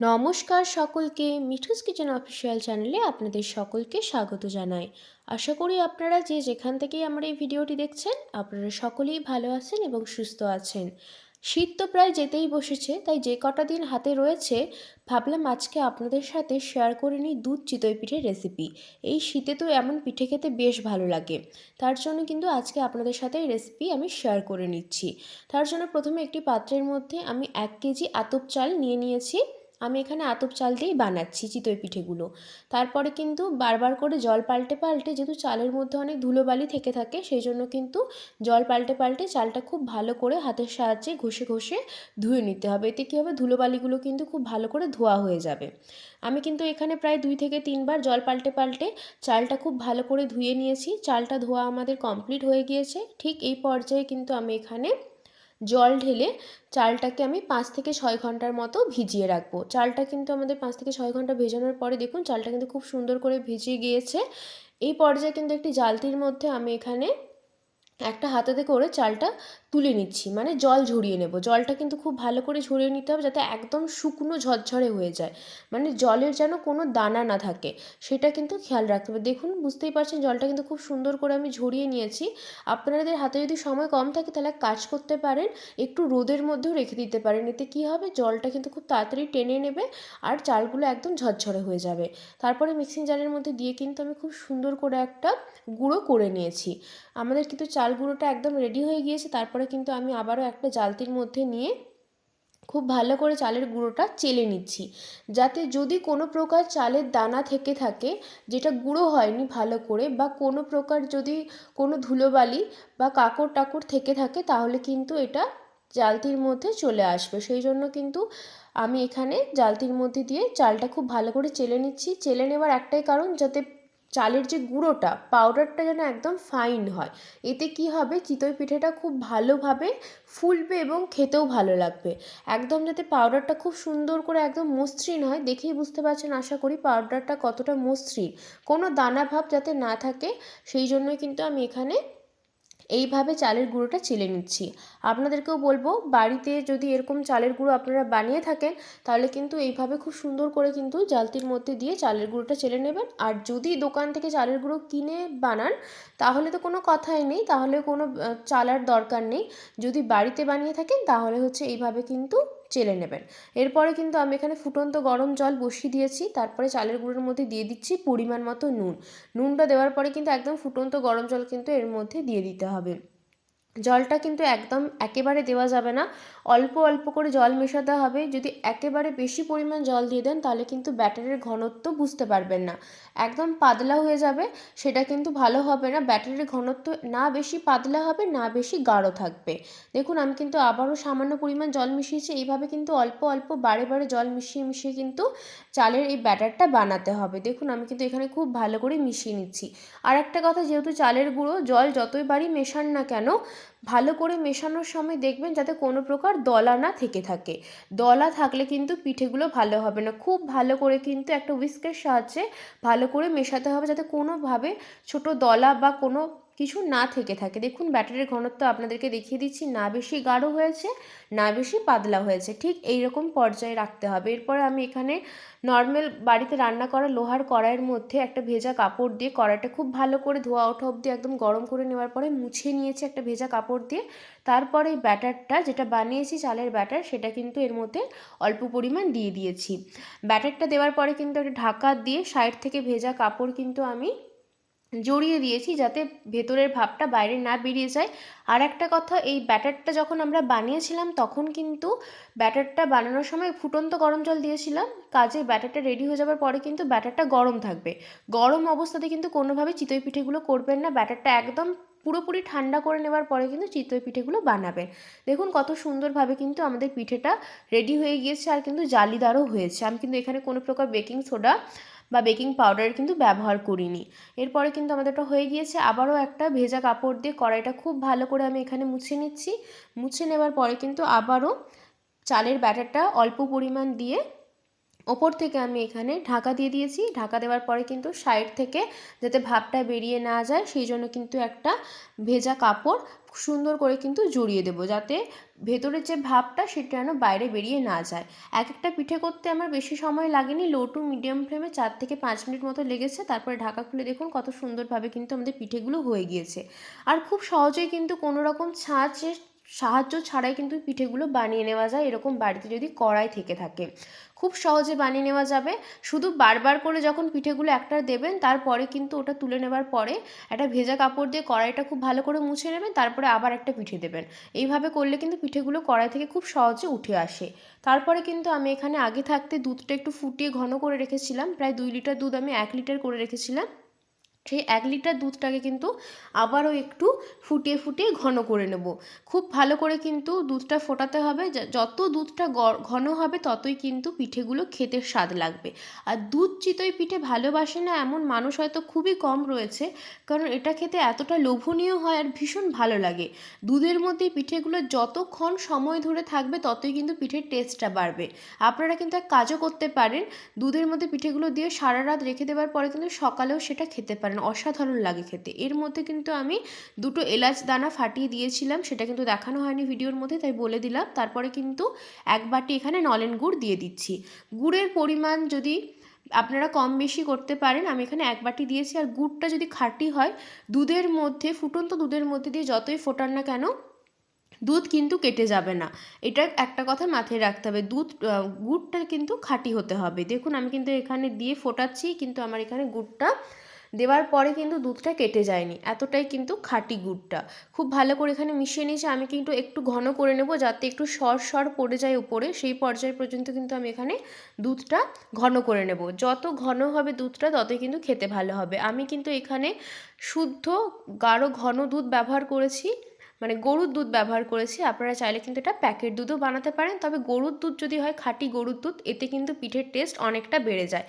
নমস্কার সকলকে Mithu's kitchen official চ্যানেলে আপনাদের সকলকে স্বাগত জানাই। আশা করি আপনারা যে যেখান থেকেই আমার এই ভিডিওটি দেখছেন, আপনারা সকলেই ভালো আছেন এবং সুস্থ আছেন। শীত তো প্রায় যেতেই বসেছে, তাই যে কটা দিন হাতে রয়েছে, ভাবলাম আজকে আপনাদের সাথে শেয়ার করে নিই দুধ চিতই পিঠের রেসিপি এই শীতে তো এমন পিঠে খেতে বেশ ভালো লাগে। তার জন্য কিন্তু আজকে আপনাদের সাথে এই রেসিপি আমি শেয়ার করে নিচ্ছি। তার জন্য প্রথমে একটি পাত্রের মধ্যে আমি এক কেজি আতপ চাল নিয়ে নিয়েছি। আমি এখানে আতপ চাল দিয়েই বানাচ্ছি চিতই পিঠেগুলো। তারপরে কিন্তু বারবার করে জল পাল্টে পাল্টে যেহেতু চালের মধ্যে অনেক ধুলোবালি থেকে থাকে সেই জন্য কিন্তু জল পাল্টে পাল্টে চালটা খুব ভালো করে হাতের সাহায্যে ঘষে ঘষে ধুয়ে নিতে হবে। এতে কী হবে? ধুলোবালিগুলো কিন্তু খুব ভালো করে ধোয়া হয়ে যাবে। আমি কিন্তু এখানে প্রায় দুই থেকে তিনবার জল পাল্টে পাল্টে চালটা খুব ভালো করে ধুয়ে নিয়েছি। চালটা ধোয়া আমাদের কমপ্লিট হয়ে গিয়েছে। ঠিক এই পর্যায়ে কিন্তু আমি এখানে জল ঢেলে চালটাকে আমি পাঁচ থেকে ছয় ঘণ্টার মতো ভিজিয়ে রাখব। চালটা কিন্তু আমাদের পাঁচ থেকে ছয় ঘণ্টা ভেজানোর পরে দেখুন চালটা কিন্তু খুব সুন্দর করে ভিজিয়ে গিয়েছে। এই পর্যায়ে কিন্তু একটি জালতির মধ্যে আমি এখানে একটা হাতাতে করে চালটা তুলে নিচ্ছি। মানে জল ঝরিয়ে নেব। জলটা কিন্তু খুব ভালো করে ঝরিয়ে নিতে হবে যাতে একদম শুকনো ঝরঝরে হয়ে যায়। মানে জলের যেন কোনো দানা না থাকে, সেটা কিন্তু খেয়াল রাখতে হবে। দেখুন, বুঝতেই পারছেন জলটা কিন্তু খুব সুন্দর করে আমি ঝরিয়ে নিয়েছি। আপনাদের হাতে যদি সময় কম থাকে তাহলে কাজ করতে পারেন, একটু রোদের মধ্যেও রেখে দিতে পারেন। এতে কী হবে? জলটা কিন্তু খুব তাড়াতাড়ি টেনে নেবে আর চালগুলো একদম ঝরঝরে হয়ে যাবে। তারপরে মিক্সিং জারের মধ্যে দিয়ে কিন্তু আমি খুব সুন্দর করে একটা গুঁড়ো করে নিয়েছি। আমাদের কিন্তু চাল গুঁড়োটা একদম রেডি হয়ে গিয়েছে। তারপরে কিন্তু আমি আবারও একটা জালতির মধ্যে নিয়ে খুব ভালো করে চালের গুঁড়োটা চেলে নিচ্ছি। যাতে যদি কোনো প্রকার চালের দানা থেকে থাকে, যেটা গুঁড়ো হয়নি ভালো করে বা কোনো প্রকার যদি কোনো ধুলোবালি বা কাকড় টাকড় থেকে থাকে, তাহলে কিন্তু এটা জালতির মধ্যে চলে আসবে। সেই জন্য কিন্তু আমি এখানে জালতির মধ্যে দিয়ে চালটা খুব ভালো করে চেলে নিচ্ছি। চেলে নেওয়ার একটাই কারণ, যাতে চালের যে গুঁড়োটা পাউডারটা যেন একদম ফাইন হয়। এতে কি হবে? চিতই পিঠেটা খুব ভালোভাবে ফুলবে এবং খেতেও ভালো লাগবে। একদম যাতে পাউডারটা খুব সুন্দর করে একদম মসৃণ হয়, দেখেই বুঝতে পারছেন আশা করি পাউডারটা কতটা মসৃণ। কোনো দানা ভাব যাতে না থাকে, সেই জন্যই কিন্তু আমি এখানে এইভাবে চালের গুঁড়োটা চেলে নিচ্ছি। আপনাদেরকেও বলব, বাড়িতে যদি এরকম চালের গুঁড়ো আপনারা বানিয়ে থাকেন, তাহলে কিন্তু এইভাবে খুব সুন্দর করে কিন্তু জালতির মধ্যে দিয়ে চালের গুঁড়োটা চেলে নেবেন। আর যদি দোকান থেকে চালের গুঁড়ো কিনে বানান, তাহলে তো কোনো কথাই নেই, তাহলে কোনো চালার দরকার নেই। যদি বাড়িতে বানিয়ে থাকেন, তাহলে হচ্ছে এইভাবে কিন্তু চেলে নেবেন। এরপরে কিন্তু আমি এখানে ফুটন্ত গরম জল বসিয়ে দিয়েছি। তারপরে চালের গুঁড়োর মধ্যে দিয়ে দিচ্ছি পরিমাণ মতো নুন। নুনটা দেওয়ার পরে কিন্তু একদম ফুটন্ত গরম জল কিন্তু এর মধ্যে দিয়ে দিতে হবে। জলটা কিন্তু একদম একেবারে দেওয়া যাবে না। অল্প অল্প করে জল মেশাতে হবে। যদি একেবারে বেশি পরিমাণ জল দিয়ে দেন, তাহলে কিন্তু ব্যাটারের ঘনত্ব বুঝতে পারবেন না। একদম পাতলা হয়ে যাবে, সেটা কিন্তু ভালো হবে না। ব্যাটারের ঘনত্ব না বেশি পাতলা হবে, না বেশি গাঢ় থাকবে। দেখুন, আমি কিন্তু আবারও সামান্য পরিমাণ জল মিশিয়েছি। এইভাবে কিন্তু অল্প অল্প, বারে বারে জল মিশিয়ে মিশিয়ে কিন্তু চালের এই ব্যাটারটা বানাতে হবে। দেখুন, আমি কিন্তু এখানে খুব ভালো করে মিশিয়ে নিচ্ছি। আর একটা কথা, যেহেতু চালের গুঁড়ো, জল যতই বাড়ি মেশান না কেন ভালো করে মেশানোর সময় দেখবেন যাতে কোনো প্রকার দলা না থেকে থাকে। দলা থাকলে কিন্তু পিঠেগুলো ভালো হবে না। খুব ভালো করে কিন্তু একটা উইস্কের সাহায্যে ভালো করে মেশাতে হবে যাতে কোনোভাবে ছোট দলা বা কোনো কিছু না থেকে থাকে। দেখুন, ব্যাটারের ঘনত্ব আপনাদেরকে দেখিয়ে দিচ্ছি, না বেশি গাঢ় হয়েছে, না বেশি পাতলা হয়েছে। ঠিক এই রকম পর্যায়ে রাখতে হবে। এরপরে আমি এখানে নর্মাল বাড়িতে রান্না করা লোহার কড়াইয়ের মধ্যে একটা ভেজা কাপড় দিয়ে কড়াইটা খুব ভালো করে ধোয়া ওঠা অবধি একদম গরম করে নেওয়ার পরে মুছে নিয়েছি একটা ভেজা কাপড় দিয়ে। তারপরে এই ব্যাটারটা যেটা বানিয়েছি, চালের ব্যাটার, সেটা কিন্তু এর মধ্যে অল্প পরিমাণ দিয়ে দিয়েছি। ব্যাটারটা দেওয়ার পরে কিন্তু একটা ঢাকা দিয়ে সাইড থেকে ভেজা কাপড় কিন্তু আমি জড়িয়ে দিয়েছি যাতে ভেতরের ভাবটা বাইরে না বেরিয়ে যায়। আর একটা কথা, এই ব্যাটারটা যখন আমরা বানিয়েছিলাম, তখন কিন্তু ব্যাটারটা বানানোর সময় ফুটন্ত গরম জল দিয়েছিলাম। কাজে ব্যাটারটা রেডি হয়ে যাওয়ার পরে কিন্তু ব্যাটারটা গরম থাকবে। গরম অবস্থাতে কিন্তু কোনোভাবে চিতই পিঠেগুলো করবেন না। ব্যাটারটা একদম পুরোপুরি ঠান্ডা করে নেওয়ার পরে কিন্তু চিতই পিঠেগুলো বানাবেন। দেখুন কত সুন্দরভাবে কিন্তু আমাদের পিঠেটা রেডি হয়ে গিয়েছে আর কিন্তু জালিদারও হয়েছে। আমি কিন্তু এখানে কোনো প্রকার বেকিং সোডা বা বেকিং পাউডার কিন্তু ব্যবহার করিনি। এরপরে কিন্তু আমাদের ওটা হয়ে গিয়েছে। আবারও একটা ভেজা কাপড় দিয়ে কড়াইটা খুব ভালো করে আমি এখানে মুছে নিচ্ছি। মুছে নেওয়ার পরে কিন্তু আবারও চালের ব্যাটারটা অল্প পরিমাণ দিয়ে ওপর থেকে আমি এখানে ঢাকা দিয়ে দিয়েছি। ঢাকা দেওয়ার পরে কিন্তু সাইড থেকে যাতে ভাপটা বেরিয়ে না যায়, সেই জন্য কিন্তু একটা ভেজা কাপড় সুন্দর করে কিন্তু জড়িয়ে দেবো যাতে ভেতরের যে ভাপটা সেটা যেন বাইরে বেরিয়ে না যায়। এক একটা পিঠে করতে আমার বেশি সময় লাগেনি। লো টু মিডিয়াম ফ্লেমে চার থেকে পাঁচ মিনিট মতো লেগেছে। তারপরে ঢাকা খুলে দেখুন কত সুন্দরভাবে কিন্তু আমাদের পিঠেগুলো হয়ে গিয়েছে। আর খুব সহজেই কিন্তু কোনো রকম ছাঁচের সাহায্য ছাড়াই কিন্তু পিঠেগুলো বানিয়ে নেওয়া যায়, এরকম বাড়িতে যদি কড়াই থেকে থাকে। খুব সহজে বানিয়ে নেওয়া যাবে। শুধু বারবার করে যখন পিঠেগুলো একটা দেবেন, তারপরে কিন্তু ওটা তুলে নেবার পরে একটা ভেজা কাপড় দিয়ে কড়াইটা খুব ভালো করে মুছে নেবেন, তারপরে আবার একটা পিঠে দেবেন। এইভাবে করলে কিন্তু পিঠেগুলো কড়াই থেকে খুব সহজে উঠে আসে। তারপরে কিন্তু আমি এখানে আগে থাকতে দুধটা একটু ফুটিয়ে ঘন করে রেখেছিলাম, প্রায় দুই লিটার দুধ আমি এক লিটার করে রেখেছিলাম। সেই এক লিটার দুধটাকে কিন্তু আবারও একটু ফুটিয়ে ফুটিয়ে ঘন করে নেব। খুব ভালো করে কিন্তু দুধটা ফোটাতে হবে। যত দুধটা ঘন হবে ততই কিন্তু পিঠেগুলো খেতে স্বাদ লাগবে। আর দুধ চিতই পিঠে ভালোবাসে না এমন মানুষ হয়তো খুবই কম রয়েছে, কারণ এটা খেতে এতটা লোভনীয় হয় আর ভীষণ ভালো লাগে। দুধের মধ্যে পিঠেগুলো যতক্ষণ সময় ধরে থাকবে ততই কিন্তু পিঠের টেস্টটা বাড়বে। আপনারা কিন্তু এক কাজও করতে পারেন। দুধের মধ্যে পিঠেগুলো দিয়ে সারা রাত রেখে দেওয়ার পরে কিন্তু সকালেও সেটা খেতে পারেন অসাধারণ লাগে খেতে। এর মধ্যে কিন্তু আমি দুটো এলাচ দানা ফাটিয়ে দিয়েছিলাম, সেটা কিন্তু দেখানো হয়নি ভিডিওর মধ্যে, তাই বলে দিলাম। তারপরে কিন্তু এক বাটি এখানে নলেন গুড় দিয়ে দিচ্ছি। গুড়ের পরিমাণ যদি আপনারা কম বেশি করতে পারেন, আমি এখানে এক বাটি দিয়েছি। আর গুড়টা যদি খাঁটি হয়, দুধের মধ্যে, ফুটন্ত দুধের মধ্যে দিয়ে যতই ফোটান না কেন, দুধ কিন্তু কেটে যাবে না। এটা একটা কথা মাথায় রাখতে হবে, দুধ গুড়টা কিন্তু খাঁটি হতে হবে। দেখুন, আমি কিন্তু এখানে দিয়ে ফোটাচ্ছি, কিন্তু আমার এখানে গুড়টা দেওয়ার পরে কিন্তু দুধটা কেটে যায়নি। এতটাই কিন্তু খাঁটি গুড়টা। খুব ভালো করে এখানে মিশিয়ে নিয়েছি। আমি কিন্তু একটু ঘন করে নেব যাতে একটু সর সর পড়ে যায় উপরে। সেই পর্যায় পর্যন্ত কিন্তু আমি এখানে দুধটা ঘন করে নেব। যত ঘন হবে দুধটা, ততই কিন্তু খেতে ভালো হবে। আমি কিন্তু এখানে শুদ্ধ গাঢ় ঘন দুধ ব্যবহার করেছি। মানে গরুর দুধ ব্যবহার করেছি। আপনারা চাইলে কিন্তু এটা প্যাকেট দুধও বানাতে পারেন। তবে গরুর দুধ যদি হয়, খাঁটি গরুর দুধ, এতে কিন্তু পিঠের টেস্ট অনেকটা বেড়ে যায়।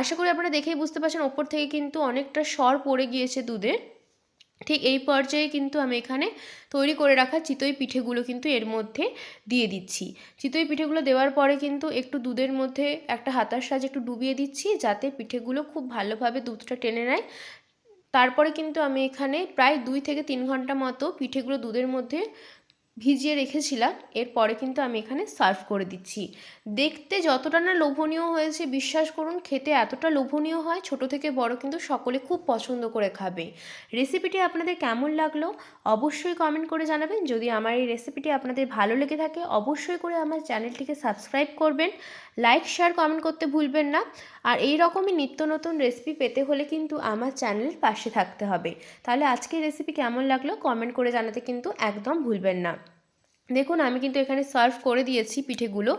আশা করি আপনারা দেখেই বুঝতে পারছেন, ওপর থেকে কিন্তু অনেকটা সর পড়ে গিয়েছে দুধের। ঠিক এই পর্যায়ে কিন্তু আমি এখানে তৈরি করে রাখা চিতই পিঠেগুলো কিন্তু এর মধ্যে দিয়ে দিচ্ছি। চিতই পিঠেগুলো দেওয়ার পরে কিন্তু একটু দুধের মধ্যে একটা হাতার সাহায্যে একটু ডুবিয়ে দিচ্ছি, যাতে পিঠেগুলো খুব ভালোভাবে দুধটা টেনে নেয়। তারপরে কিন্তু আমি এখানে প্রায় দুই থেকে তিন ঘণ্টা মতো পিঠেগুলো দুধের মধ্যে ভিজিয়ে রেখেছিলাম, এরপরে কিন্তু আমি এখানে সার্ভ করে দিচ্ছি। দেখতে যতটা না লোভনীয় হয়েছে, বিশ্বাস করুন, খেতে এতটা লোভনীয় হয়, ছোট থেকে বড় কিন্তু সকলে খুব পছন্দ করে খাবে। রেসিপিটি আপনাদের কেমন লাগল, অবশ্যই কমেন্ট করে জানাবেন। যদি আমার এই রেসিপিটি আপনাদের ভালো লেগে থাকে, অবশ্যই করে আমার চ্যানেলটিকে সাবস্ক্রাইব করবেন। লাইক শেয়ার কমেন্ট করতে ভুলবেন না। আর এই রকমই নিত্য নতুন রেসিপি পেতে হলে কিন্তু আমার চ্যানেলের পাশে থাকতে হবে। তাহলে আজকের রেসিপি কেমন লাগল কমেন্ট করে জানাতে কিন্তু একদম ভুলবেন না। দেখুন, আমি কিন্তু এখানে সার্ভ করে দিয়েছি পিঠেগুলো।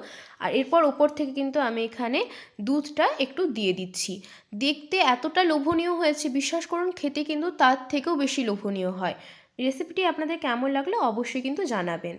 আর এরপর ওপর থেকে কিন্তু আমি এখানে দুধটা একটু দিয়ে দিচ্ছি। দেখতে এতটা লোভনীয় হয়েছে, বিশ্বাস করুন, খেতে কিন্তু তার থেকেও বেশি লোভনীয় হয়। রেসিপিটি আপনাদের কেমন লাগল অবশ্যই কিন্তু জানাবেন।